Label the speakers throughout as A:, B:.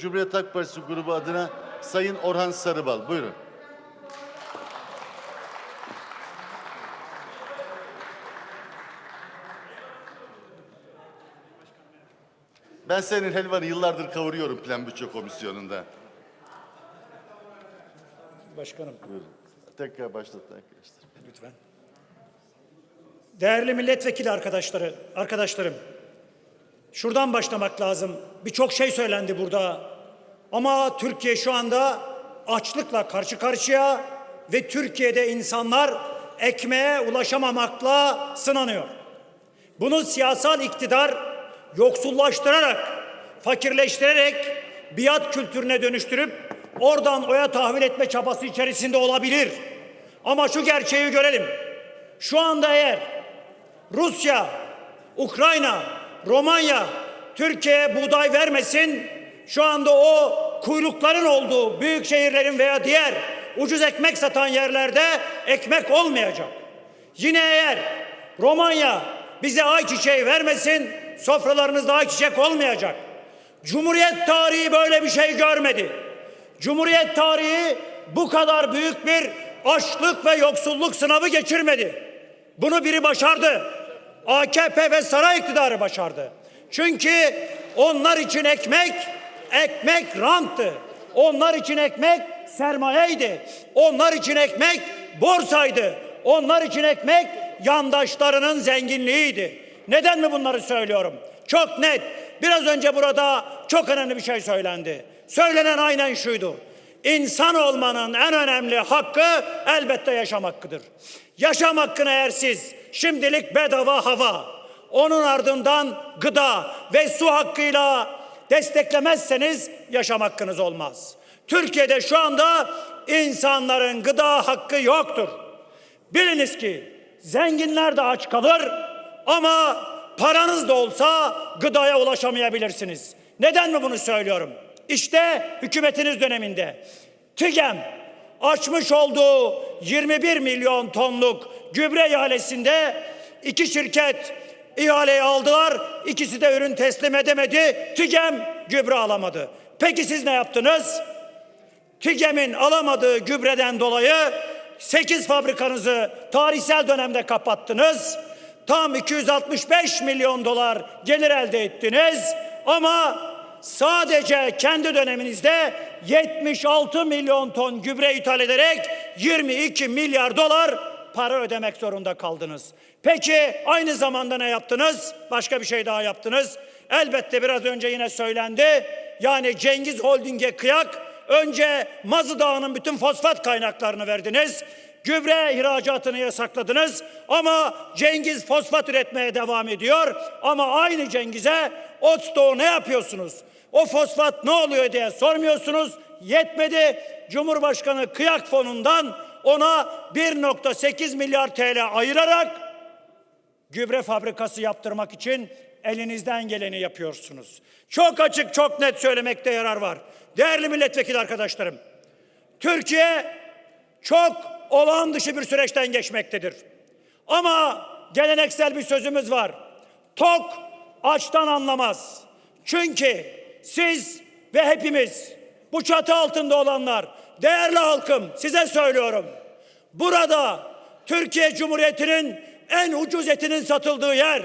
A: Cumhuriyet Halk Partisi grubu adına Sayın Orhan Sarıbal. Buyurun. Ben senin helvanı yıllardır kavuruyorum Plan Bütçe Komisyonu'nda.
B: Başkanım
A: Buyurun. Tekrar başlat arkadaşlar.
B: lütfen. Değerli milletvekili arkadaşları, arkadaşlarım. Şuradan başlamak lazım. Birçok şey söylendi burada. Ama Türkiye şu anda açlıkla karşı karşıya ve Türkiye'de insanlar ekmeğe ulaşamamakla sınanıyor. Bunu siyasal iktidar yoksullaştırarak, fakirleştirerek biat kültürüne dönüştürüp oradan oya tahvil etme çabası içerisinde olabilir. Ama şu gerçeği görelim. Şu anda eğer Rusya, Ukrayna, Romanya Türkiye'ye buğday vermesin, şu anda o kuyrukların olduğu büyük şehirlerin veya diğer ucuz ekmek satan yerlerde ekmek olmayacak. Yine eğer Romanya bize ayçiçeği vermesin, sofralarınızda ayçiçek olmayacak. Cumhuriyet tarihi böyle bir şey görmedi. Cumhuriyet tarihi bu kadar büyük bir açlık ve yoksulluk sınavı geçirmedi. Bunu biri başardı. AKP ve saray iktidarı başardı. Çünkü onlar için ekmek, ekmek ranttı. Onlar için ekmek sermayeydi. Onlar için ekmek borsaydı. Onlar için ekmek yandaşlarının zenginliğiydi. Neden mi bunları söylüyorum? Çok net. Biraz önce burada çok önemli bir şey söylendi. Söylenen aynen şuydu. İnsan olmanın en önemli hakkı elbette yaşam hakkıdır. Yaşam hakkını eğer siz şimdilik bedava hava, onun ardından gıda ve su hakkıyla desteklemezseniz yaşam hakkınız olmaz. Türkiye'de şu anda insanların gıda hakkı yoktur. Biliniz ki zenginler de aç kalır ama paranız da olsa gıdaya ulaşamayabilirsiniz. Neden mi bunu söylüyorum? İşte hükümetiniz döneminde TÜGEM açmış olduğu 21 milyon tonluk gübre ihalesinde iki şirket ihaleyi aldılar. İkisi de ürün teslim edemedi. TÜGEM gübre alamadı. Peki siz ne yaptınız? TÜGEM'in alamadığı gübreden dolayı 8 fabrikanızı tarihsel dönemde kapattınız. Tam 265 milyon dolar gelir elde ettiniz. Ama sadece kendi döneminizde 76 milyon ton gübre ithal ederek 22 milyar dolar para ödemek zorunda kaldınız. Peki aynı zamanda ne yaptınız? Başka bir şey daha yaptınız. Elbette biraz önce yine söylendi. Yani Cengiz Holding'e kıyak Önce Mazı Dağı'nın bütün fosfat kaynaklarını verdiniz. Gübre ihracatını yasakladınız ama Cengiz fosfat üretmeye devam ediyor. Ama aynı Cengiz'e o stoğu ne yapıyorsunuz? O fosfat ne oluyor diye sormuyorsunuz. Yetmedi. Cumhurbaşkanı kıyak fonundan ona 1.8 milyar TL ayırarak gübre fabrikası yaptırmak için elinizden geleni yapıyorsunuz. Çok açık, çok net söylemekte yarar var. Değerli milletvekili arkadaşlarım, Türkiye çok olağan dışı bir süreçten geçmektedir. Ama geleneksel bir sözümüz var. Tok açtan anlamaz. Çünkü siz ve hepimiz bu çatı altında olanlar, değerli halkım size söylüyorum. Burada Türkiye Cumhuriyeti'nin en ucuz etinin satıldığı yer.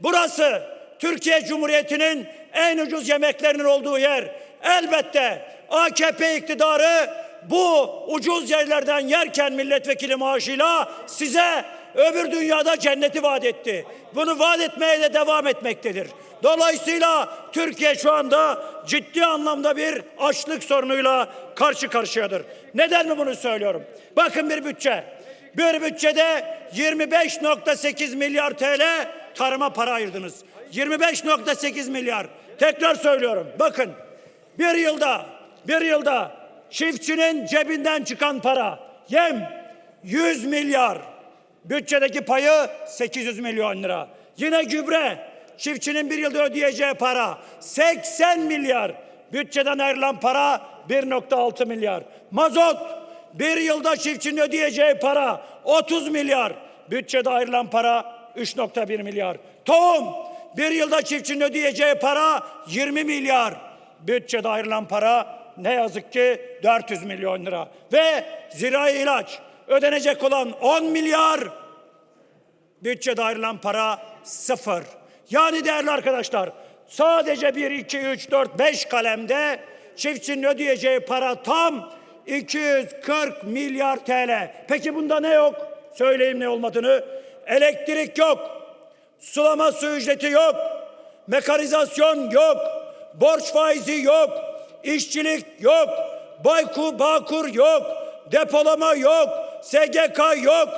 B: Burası Türkiye Cumhuriyeti'nin en ucuz yemeklerinin olduğu yer. Elbette AKP iktidarı bu ucuz yerlerden yerken milletvekili maaşıyla size öbür dünyada cenneti vaat etti. Bunu vaat etmeye de devam etmektedir. Dolayısıyla Türkiye şu anda ciddi anlamda bir açlık sorunuyla karşı karşıyadır. Neden mi bunu söylüyorum? Bakın bir bütçe. Bir bütçede 25.8 milyar TL tarıma para ayırdınız. 25.8 milyar. Tekrar söylüyorum. Bakın bir yılda bir yılda çiftçinin cebinden çıkan para yem 100 milyar. Bütçedeki payı 800 milyon lira. Yine gübre çiftçinin bir yılda ödeyeceği para 80 milyar. Bütçeden ayrılan para 1.6 milyar. Mazot bir yılda çiftçinin ödeyeceği para 30 milyar. Bütçede ayrılan para 3.1 milyar. Tohum bir yılda çiftçinin ödeyeceği para 20 milyar. bütçede ayrılan para ne yazık ki 400 milyon lira. Ve zirai ilaç ödenecek olan 10 milyar bütçede ayrılan para sıfır. Yani değerli arkadaşlar sadece 1, 2, 3, 4, 5 kalemde çiftçinin ödeyeceği para tam 240 milyar TL. Peki bunda ne yok? Söyleyeyim ne olmadığını. Elektrik yok. Sulama su ücreti yok. Mekanizasyon yok. Borç faizi yok. işçilik yok. Bayku Bağkur yok. Depolama yok. SGK yok.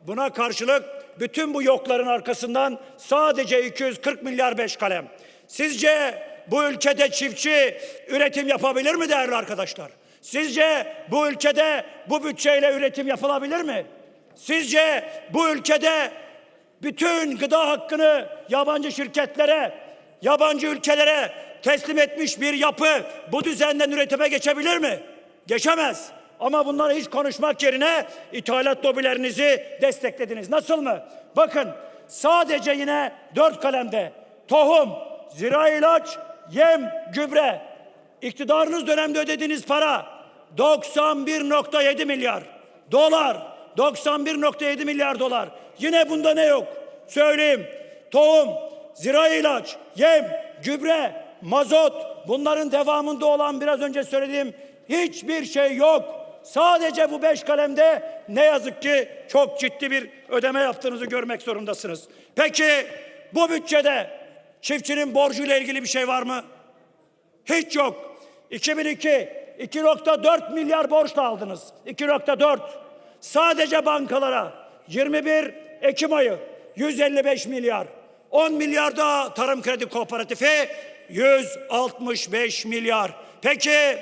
B: Buna karşılık bütün bu yokların arkasından sadece 240 milyar beş kalem. Sizce bu ülkede çiftçi üretim yapabilir mi değerli arkadaşlar? Sizce bu ülkede bu bütçeyle üretim yapılabilir mi? Sizce bu ülkede bütün gıda hakkını yabancı şirketlere, yabancı ülkelere teslim etmiş bir yapı bu düzenden üretime geçebilir mi? Geçemez. Ama bunları hiç konuşmak yerine ithalat lobilerinizi desteklediniz. Nasıl mı? Bakın sadece yine dört kalemde tohum, zirai ilaç, yem, gübre. İktidarınız dönemde ödediğiniz para 91.7 milyar dolar. 91.7 milyar dolar. Yine bunda ne yok? Söyleyeyim. Tohum, zirai ilaç, yem, gübre, mazot bunların devamında olan biraz önce söylediğim hiçbir şey yok. Sadece bu beş kalemde ne yazık ki çok ciddi bir ödeme yaptığınızı görmek zorundasınız. Peki bu bütçede çiftçinin borcuyla ilgili bir şey var mı? Hiç yok. 2002 2.4 milyar borçla aldınız. 2.4. Sadece bankalara 21 Ekim ayı 155 milyar. 10 milyar da Tarım Kredi Kooperatifi 165 milyar. Peki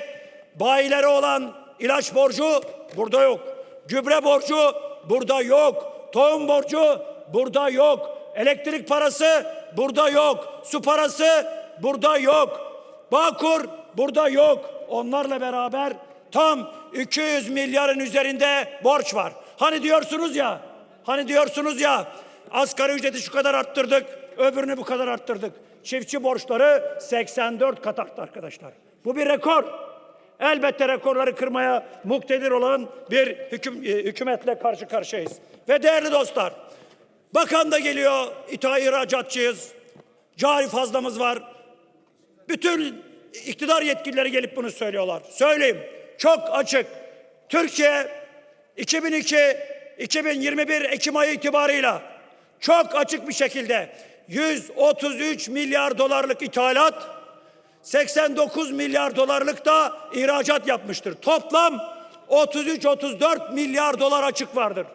B: bayilere olan ilaç borcu burada yok. Gübre borcu burada yok. Tohum borcu burada yok. Elektrik parası burada yok. Su parası burada yok. Bağkur burada yok. Onlarla beraber tam 200 milyarın üzerinde borç var. Hani diyorsunuz ya, hani diyorsunuz ya asgari ücreti şu kadar arttırdık, öbürünü bu kadar arttırdık. Çiftçi borçları 84 kat arttı arkadaşlar. Bu bir rekor. Elbette rekorları kırmaya muktedir olan bir hüküm, e, hükümetle karşı karşıyayız. Ve değerli dostlar, bakan da geliyor, ithal ihracatçıyız, cari fazlamız var. Bütün iktidar yetkilileri gelip bunu söylüyorlar. Söyleyeyim. Çok açık. Türkiye 2002-2021 Ekim ayı itibarıyla çok açık bir şekilde 133 milyar dolarlık ithalat, 89 milyar dolarlık da ihracat yapmıştır. Toplam 33-34 milyar dolar açık vardır.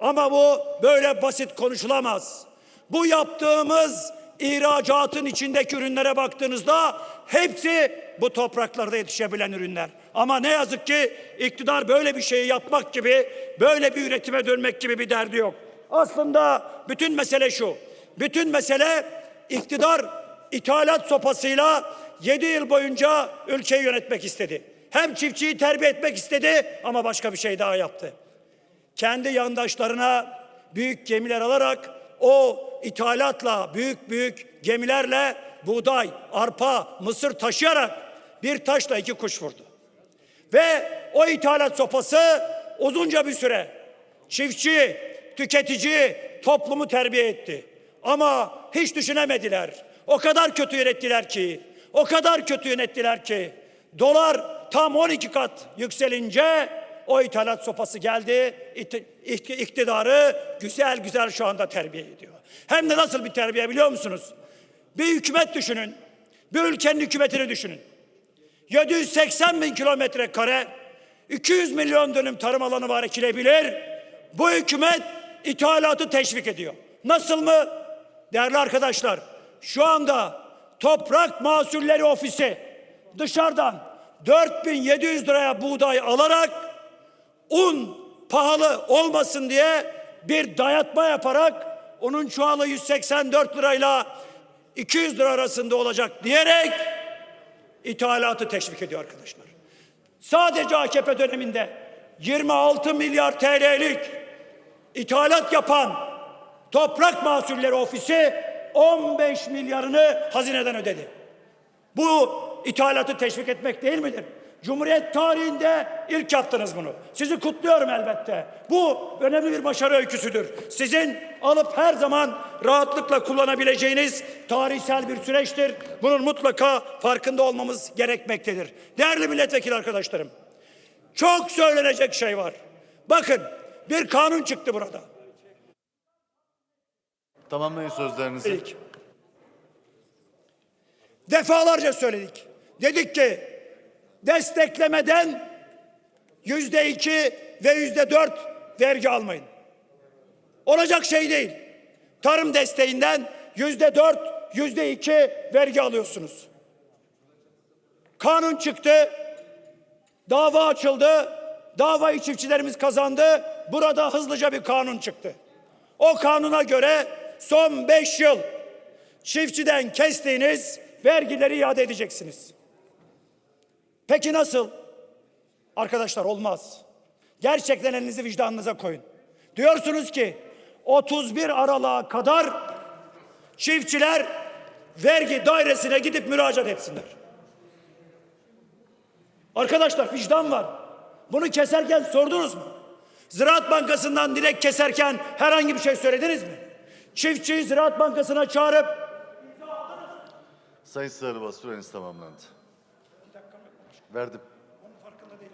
B: Ama bu böyle basit konuşulamaz. Bu yaptığımız ihracatın içindeki ürünlere baktığınızda hepsi bu topraklarda yetişebilen ürünler. Ama ne yazık ki iktidar böyle bir şeyi yapmak gibi, böyle bir üretime dönmek gibi bir derdi yok. Aslında bütün mesele şu. Bütün mesele iktidar ithalat sopasıyla 7 yıl boyunca ülkeyi yönetmek istedi. Hem çiftçiyi terbiye etmek istedi ama başka bir şey daha yaptı kendi yandaşlarına büyük gemiler alarak o ithalatla büyük büyük gemilerle buğday, arpa, mısır taşıyarak bir taşla iki kuş vurdu. Ve o ithalat sopası uzunca bir süre çiftçi, tüketici, toplumu terbiye etti. Ama hiç düşünemediler. O kadar kötü yönettiler ki, o kadar kötü yönettiler ki dolar tam 12 kat yükselince o ithalat sopası geldi, iktidarı güzel güzel şu anda terbiye ediyor. Hem de nasıl bir terbiye biliyor musunuz? Bir hükümet düşünün, bir ülkenin hükümetini düşünün. 780 bin kilometre kare, 200 milyon dönüm tarım alanı var ekilebilir. Bu hükümet ithalatı teşvik ediyor. Nasıl mı? Değerli arkadaşlar, şu anda Toprak Mahsulleri Ofisi dışarıdan 4700 liraya buğday alarak un pahalı olmasın diye bir dayatma yaparak onun çuvalı 184 lirayla 200 lira arasında olacak diyerek ithalatı teşvik ediyor arkadaşlar. Sadece AKP döneminde 26 milyar TL'lik ithalat yapan Toprak Mahsulleri Ofisi 15 milyarını hazineden ödedi. Bu ithalatı teşvik etmek değil midir? Cumhuriyet tarihinde ilk yaptınız bunu. Sizi kutluyorum elbette. Bu önemli bir başarı öyküsüdür. Sizin alıp her zaman rahatlıkla kullanabileceğiniz tarihsel bir süreçtir. Bunun mutlaka farkında olmamız gerekmektedir. Değerli milletvekili arkadaşlarım, çok söylenecek şey var. Bakın bir kanun çıktı burada.
A: Tamamlayın sözlerinizi.
B: Dedik. Defalarca söyledik. Dedik ki desteklemeden yüzde iki ve yüzde dört vergi almayın. Olacak şey değil. Tarım desteğinden yüzde dört, yüzde iki vergi alıyorsunuz. Kanun çıktı. Dava açıldı. Davayı çiftçilerimiz kazandı. Burada hızlıca bir kanun çıktı. O kanuna göre son beş yıl çiftçiden kestiğiniz vergileri iade edeceksiniz. Peki nasıl? Arkadaşlar olmaz. Gerçekten elinizi vicdanınıza koyun. Diyorsunuz ki 31 Aralık'a kadar çiftçiler vergi dairesine gidip müracaat etsinler. Arkadaşlar vicdan var. Bunu keserken sordunuz mu? Ziraat Bankası'ndan direkt keserken herhangi bir şey söylediniz mi? Çiftçiyi Ziraat Bankası'na çağırıp
A: Sayın Sarıbas süreniz tamamlandı. Verdim.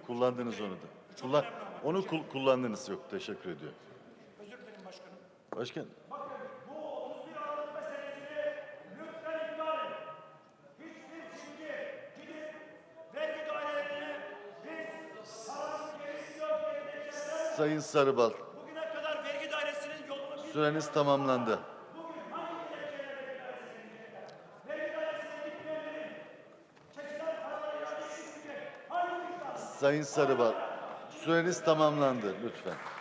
A: Kullandınız onu da. Kullan onu kul- kullandınız yok. Teşekkür ediyorum. Başkan.
B: vergi dairelerine
A: Sayın Sarıbal
B: bugüne kadar vergi dairesinin yolunu
A: süreniz tamamlandı. Sayın Sarıbal süreniz tamamlandı lütfen.